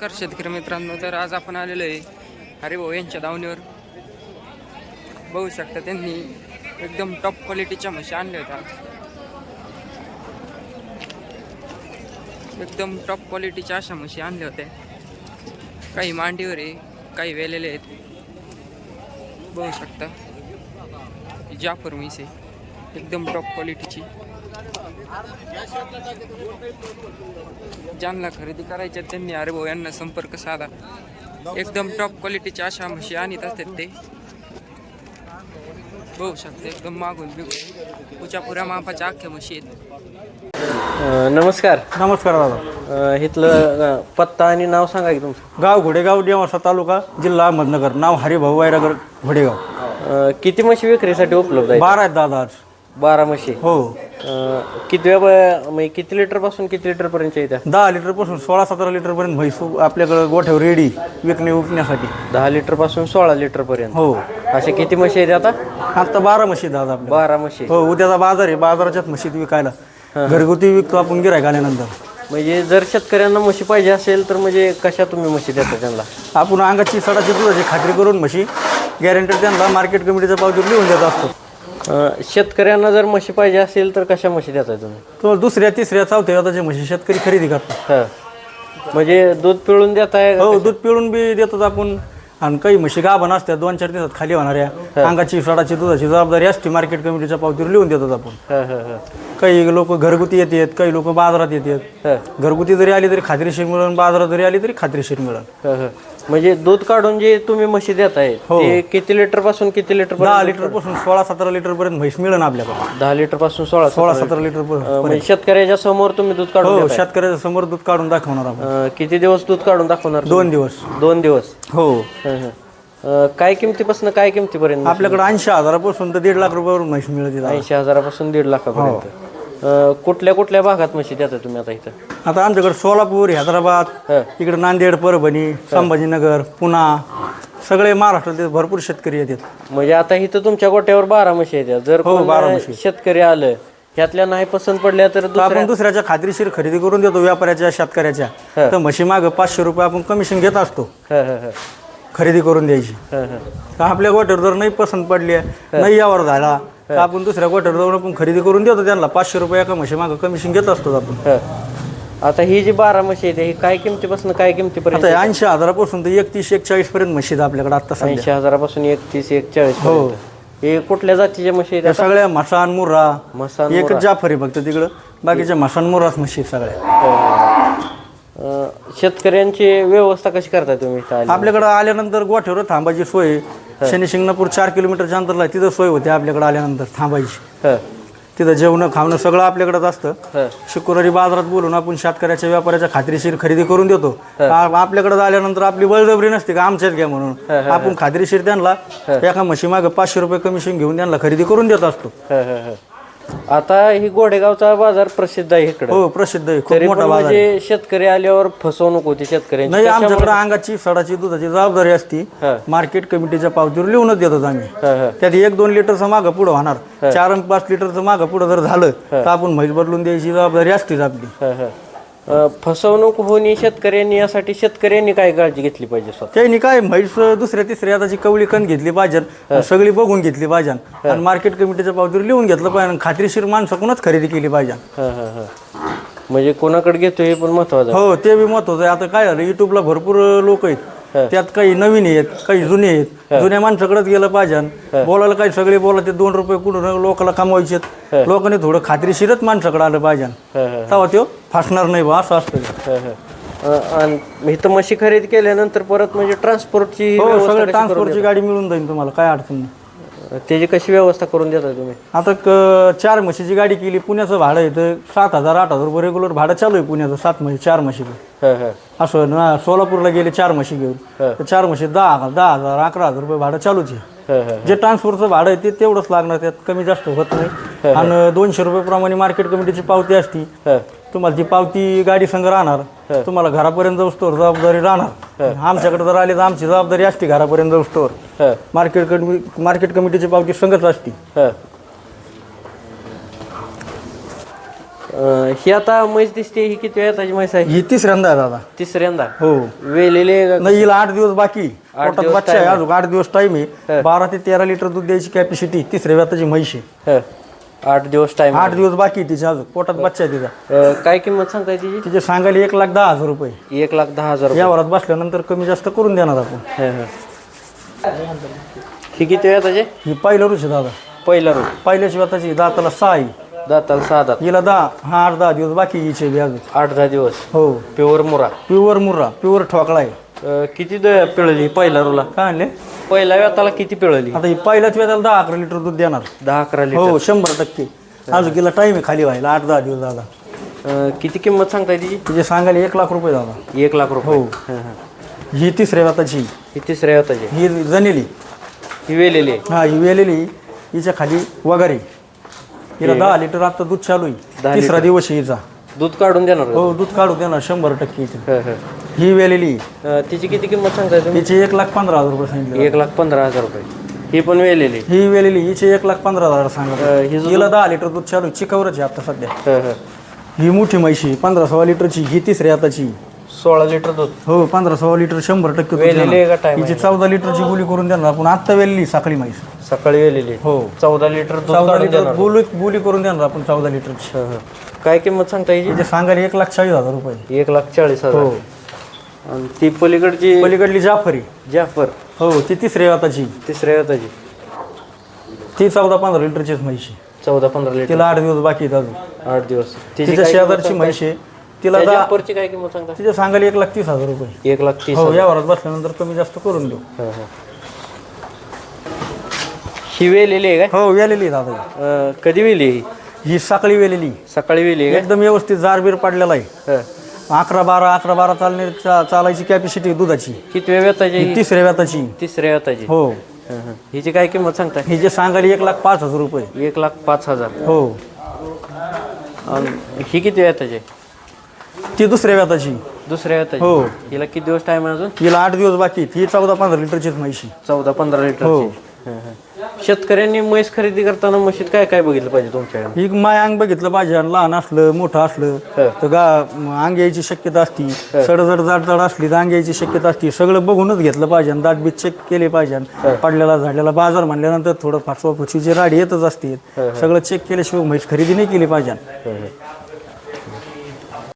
नमस्कार शेतकरी मित्रांनो तर आज आपण आलेलो आहे हरिभाऊ यांच्या दावणीवर. बघू शकता त्यांनी एकदम टॉप क्वालिटीच्या म्हशी आणल्या होत्या. एकदम टॉप क्वालिटीच्या अशा म्हशी आणल्या होत्या. काही मांडीवर आहे काही वेलेले आहेत. बघू शकता. जाफर म्हैस आहे. एकदम टॉप क्वालिटीची ज्यांना खरेदी करायच्या त्यांनी अरे भाऊ यांना संपर्क साधा. एकदम टॉप क्वालिटीच्या अशा म्हशी आणत असतात ते. बघू शकते एकदम मागून बिगून. उच्या पुऱ्या मापाच्या अख्ख्या म्हशी आहेत. नमस्कार. नमस्कार दादा. अ, इथलं अ, पत्ता आणि नाव सांगा की तुमचं. गाव घोडेगाव देवासा तालुका जिल्हा अहमदनगर. नाव हरिभाऊ वायरागर घोडेगाव. अ, किती म्हशी विक्रीसाठी उपलब्ध आहेत? बारा आहेत दादा आज. बारा म्हशी हो. अ, किती वेळ म्हणजे किती लिटरपासून किती लिटर पर्यंत येत्या? दहा लिटरपासून सोळा सतरा लिटरपर्यंत म्हैस आपल्याकडे गोठ्यावर रेडी विकणे विकण्यासाठी दहा लिटरपासून सोळा लिटर पर्यंत हो. असे किती म्हशी आहेत आता? आता बारा म्हशी दादा आपल्या. बारा म्हशी. हो उद्याचा बाजार आहे बाजाराच्याच म्हशीत विकायला. घरगुती विकतो आपण गिरायक आल्यानंतर. म्हणजे जर शेतकऱ्यांना म्हशी पाहिजे असेल तर म्हणजे कशा तुम्ही म्हशी देता त्यांना? आपण अंगाची सडाची दुधाची खात्री करून म्हशी गॅरंटेड त्यांना मार्केट कमिटीच्या पावतीवर लिहून देत असतो. अ, शेतकऱ्यांना जर म्हशी पाहिजे असेल तर कशा म्हशी देताय तुम्ही? तो दुसऱ्या तिसऱ्या चौथ्या आता जे म्हशी शेतकरी खरेदी करतात. हा. म्हणजे दूध पिळून देताय हो दूध पिळून बी देतात आपण. आणि काही म्हशी गाभण असतात दोन चार दिवसात खाली होणाऱ्या. अंगाची सडाची दुधाची जबाबदारी असते मार्केट कमिटीच्या पावतीवर लिहून देतात आपण. हा हा हा. काही लोक घरगुती येतात काही लोक बाजारात येतात. हा. घरगुती जरी आली तरी खात्रीशीर मिळून बाजारात जरी आली तरी खात्रीशीर ह, ह. म्हणजे दूध काढून जे तुम्ही म्हशी देताय हो. ते किती लिटरपासून किती लिटर दहा लिटरपासून सोळा सतरा लिटर पर्यंत म्हैस मिळेल आपल्याकडे दहा लिटरपासून सोळा सोळा सतरा लिटर पर्यंत. अ, म्हणजे शेतकऱ्याच्या समोर तुम्ही दूध काढून हो देताय. शेतकऱ्याच्या समोर दूध काढून दाखवणार आपण. अ, किती दिवस दूध काढून दाखवणार दोन दिवस? दोन दिवस? हो. ह, ह. अ, काय किमतीपासून काय किमतीपर्यंत आपल्याकडे ऐंशी हजारापासून तर दीड लाख रुपयावर म्हैस मिळते. ऐंशी हजारापासून दीड लाखापर्यंत. अ, कुठल्या कुठल्या भागात म्हशी देता तुम्ही आता इथं? आता आमच्याकडे सोलापूर हैदराबाद ह. इकडे नांदेड परभणी संभाजीनगर पुणा सगळे महाराष्ट्रातले भरपूर शेतकरी येतात. म्हणजे आता इथं तुमच्या गोट्यावर बारा म्हशी आहेत जर हो, कोण. शेतकरी आलं ह्यातल्या नाही पसंत पडल्या तर तर दुसऱ्या आपण दुसऱ्याच्या खात्रीशीर खरेदी करून देतो व्यापाऱ्याच्या शेतकऱ्याच्या. तर म्हशी मागं पाचशे रुपये आपण कमिशन घेत असतो. ह, ह, ह. खरेदी करून द्यायची. ह, ह. आपल्या गोट्यावर जर नाही पसंत पडली नाही यावर झाला तर आपण दुसऱ्या गोट्यावर जाऊन आपण खरेदी करून देतो त्यांना. पाचशे रुपये एका म्हशी मागं कमिशन घेत असतो आपण. ह. आता ही जी बारा म्हशी आहेत ही काय किमतीपासून काय किमतीपर्यंत आता ऐंशी हजारापासून तर एकतीस एकचाळीस पर्यंत म्हशी आहेत आपल्याकडे आता सध्या. ऐंशी हजारापासून एकतीस एक चाळीस हो. हे कुठल्या जातीच्या म्हशी आहेत त्या सगळ्या मसान मुर्रा. मसान एक जाफर आहे फक्त तिकडं. बाकीच्या मसान मुर्राच म्हशी आहेत सगळ्या. अं, शेतकऱ्यांची व्यवस्था कशी करताय तुम्ही इथं आल्यावर? आपल्याकडे आल्यानंतर गोठ्यावर थांबायची सोय आहे. शनी शिंगणापूर चार किलोमीटरच्या अंतरला आहे. तिथं सोय होते आपल्याकडे आल्यानंतर थांबायची. ह, तिथं जेवणं खावणं सगळं आपल्याकडेच असतं. ह. शुक्रवारी बाजारात बोलून आपण शेतकऱ्याच्या व्यापाऱ्याच्या खात्रीशीर खरेदी करून देतो. आपल्याकडे आल्यानंतर आपली बळजबरी नसते का आमच्याच घ्या म्हणून. आपण खात्रीशीर त्यांना एका म्हशी मागं पाचशे रुपये कमिशन घेऊन त्यांना खरेदी करून देत असतो. ह, ह, ह. आता ही गोडेगावचा बाजार प्रसिद्ध आहे इकडे. हो प्रसिद्ध आहे. खूप तरी मोठा बाजार आहे. म्हणजे शेतकरी आल्यावर फसवणूक होती शेतकऱ्यांची. नाही आमच्याकडे अंगाची सडाची दुधाची जबाबदारी असती. मार्केट कमिटीच्या पावतीवर लिहूनच देतात आम्ही. ह, ह. त्यात एक दोन लिटरचं मागं पुढं होणार. चार आणि पाच लिटरचं मागं पुढं जर झालं तर आपण म्हैस बदलून द्यायची जबाबदारी असतीच आपली. ह, ह. फसवणूक होणे शेतकऱ्यांनी यासाठी शेतकऱ्यांनी काय काळजी घेतली पाहिजे स्वतः? त्यांनी काय म्हैस दुसऱ्या तिसऱ्या आताची कवळी कण घेतली पाहिजे सगळी बघून घेतली पाहिजे आणि मार्केट कमिटीच्या पावतीवर लिहून घेतलं पाहिजे आणि खात्रीशीर माणसाकडूनच खरेदी केली पाहिजे ह, ह, ह. म्हणजे कोणाकडे घेतो हे पण महत्वाचं. हो ते बी महत्वाचं आहे. आता काय झालं युट्यूबला भरपूर लोक आहेत. त्यात काही नवीन आहेत काही जुने आहेत. जुन्या माणसाकडेच गेलं पाहिजे. बोलायला काही सगळे बोला ते दोन रुपये कुठून लोकांना कमवायचे लोकांनी थोडं खात्रीशीरच माणसाकडे आलं पाहिजे. तेव्हा तो फासणार नाही बा असं असतं. आणि इथं म्हशी खरेदी केल्यानंतर परत म्हणजे ट्रान्सपोर्टची हो सगळं ट्रान्सपोर्टची गाडी मिळून जाईल तुम्हाला काय अडचण नाही? त्याची कशी व्यवस्था करून देता तुम्ही? आता क चार म्हशीची गाडी केली पुण्याचं भाडं येतं सात हजार आठ हजार रुपये रेग्युलर भाडं चालू आहे पुण्याचं सात म्हशी चार म्हशीचं. ह. असं ना सोलापूरला गेले चार म्हशी घेऊन. तर चार म्हशी दहा हजार दहा हजार अकरा हजार रुपये भाडं चालूच आहे. जे ट्रान्सपोर्टचं भाडं आहे ते तेवढंच लागणार त्यात कमी जास्त होत नाही. आणि दोनशे रुपये प्रमाणे मार्केट कमिटीची पावती असती. तुम्हाला ती पावती गाडी संग राहणार. तुम्हाला घरापर्यंत जाऊस्तोवर जबाबदारी राहणार. आमच्याकडे जर आली तर आमची जबाबदारी असते घरापर्यंत ह, मार्केट कमी मार्केट कमिटीची पावती संगच असती. अं, ही आता म्हैस दिसते ही किती वेळाची म्हैस आहे? ही तिसऱ्यांदा आहे दादा. तिसऱ्यांदा? हो. वेलेले नाही हिला आठ दिवस बाकी. आठ पोटात दिवस बच्चा आहे. अजून आठ दिवस टाइम आहे. बारा ते तेरा लिटर दूध द्यायची कॅपॅसिटी तिसऱ्या व्याताची म्हैस आहे. हं. आठ दिवस टाइम आठ दिवस बाकी आहे तिच्या अजून. पोटात बच्चा आहे तिचा. काय किंमत सांगताय तिची? तिचे सांगायला एक लाख दहा हजार रुपये. एक लाख दहा हजार रुपये. या वरात बसल्यानंतर कमी जास्त करून देणार आपण. हं, हं. ही किती वेळाचे? ही पहिलं रुच आहे दादा. पहिला रोज. पहिल्याच्या व्याताची दाताला सहा आहे. दाताला सहा दात हिला दहा हा आठ दहा दिवस बाकी हिचे बी अजून. आठ दहा दिवस. हो. प्युअर मुरा. प्युअर मुर्रा प्युअर ठोकळा आहे अं, किती द- पिळली पहिला रोला? काय म्हणले? पहिल्या व्यताला किती पिळली? आता ही पहिल्याच वेळेला दहा अकरा लिटर दूध देणार. दहा अकरा लिटर. हो शंभर टक्के. अजून तिला टाइम आहे खाली व्हायला आठ दहा दिवस दादा अं, किती किंमत सांगताय तिची? तिचे सांगायला एक लाख रुपये दादा एक लाख रुपये. हो. हं, हं. ही तिसऱ्या व्याताची. ही तिसऱ्या व्यताची. ही जनेली. ही वेलेली. आहे. हा ही वेलेली. हिच्या खाली वगैरे. हिला दहा लिटर आता दूध चालू आहे. तिसरा दिवस हिचा. दूध काढून देणार? हो दूध काढू देणार शंभर टक्के हिची. हं, हं. ही वेलेली. अं, तिची किती किंमत सांगताय तुम्ही? हिचे एक लाख पंधरा हजार रुपये सांगितले. एक लाख पंधरा हजार रुपये. ही पण वेलेली. ही वेलेली हिचे एक लाख पंधरा हजार सांगत अं, ही हिला दहा लिटर दूध चालू आहे. चिकावरच आहे आता सध्या. हं, हं. ही मोठी म्हैशी पंधरा सोळा लिटरची ही तिसऱ्या आताची. सोळा लिटर दूध. हो पंधरा सोळा लिटर शंभर टक्के दूध वेलेली आहे देणार. का time हिची चौदा लिटरची बोली करून देणार आपण आत्ता वेलेली साखळी म्हैस. सकाळी वेलेली हो. चौदा लिटर दूध चौदा काढून लिटर देणार. बोली करून देणार आपण चौदा लिटरची हं, हं. काय किंमत सांगता हिची? हिचे सांगायला एक लाख चाळीस हजार रुपये. एक लाख चाळीस हो. हजार आणि ती पलीकडची पलीकडली जाफरी. जाफर. हो ती तिसऱ्या आताची तिसऱ्या व्यताची ती चौदा पंधरा लिटरचीच म्हैशी चौदा पंधरा लिटर. तिला आठ दिवस बाकी आहेत अजून. आठ दिवस. तिची तिच्या काय शेजारची किंमत म्हैशी आहे. तिला जाफरची काय किंमत सांगता? तिच्या सांगायला एक लाख तीस हजार रुपये. एक लाख तीस हो या वरात बसल्यानंतर कमी जास्त करून देऊ. हं, हं. ही वेलेली आहे हो वेलेली दादा. काय अं, कधी वेली ही? ही साखळी वेलेली. सकाळी वेली आहे एकदम व्यवस्थित जारबीर पडलेला आहे. काय हं. अकरा बारा अकरा बारा चालणे चा- चालायची कॅपॅसिटी दुधाची. किती वेळ व्यताची? तिसऱ्या व्याताची. तिसऱ्या व्यताची. हो. हिची काय किंमत सांगताय? ही जे सांगायला एक लाख पाच हजार रुपये. एक लाख पाच हजार. हो. ही किती व्यताची ती दुसऱ्या व्याताची. दुसऱ्या व्यताची. हो. हिला किती दिवस टाइम आहे अजून? हिला आठ दिवस बाकी आहेत. ही चौदा पंधरा लिटरचीच म्हैशी चौदा पंधरा हो. लिटर शेतकऱ्यांनी म्हैस खरेदी करताना म्हशीत काय काय बघितलं पाहिजे तुमच्याकडे ही माय अंग बघितलं पाहिजे आणि लहान असलं मोठं असलं तर गा अंग यायची शक्यता असती. सडजड जाडजाड असली तर अंग यायची शक्यता असती. सगळं बघूनच घेतलं पाहिजे आणि दाट बीत चेक केले पाहिजे पडलेला झाडलेला बाजार म्हणल्यानंतर थोडं फाटवा फुचीची राडी येतच असते. सगळं चेक केल्याशिवाय म्हैस खरेदी नाही केली पाहिजे.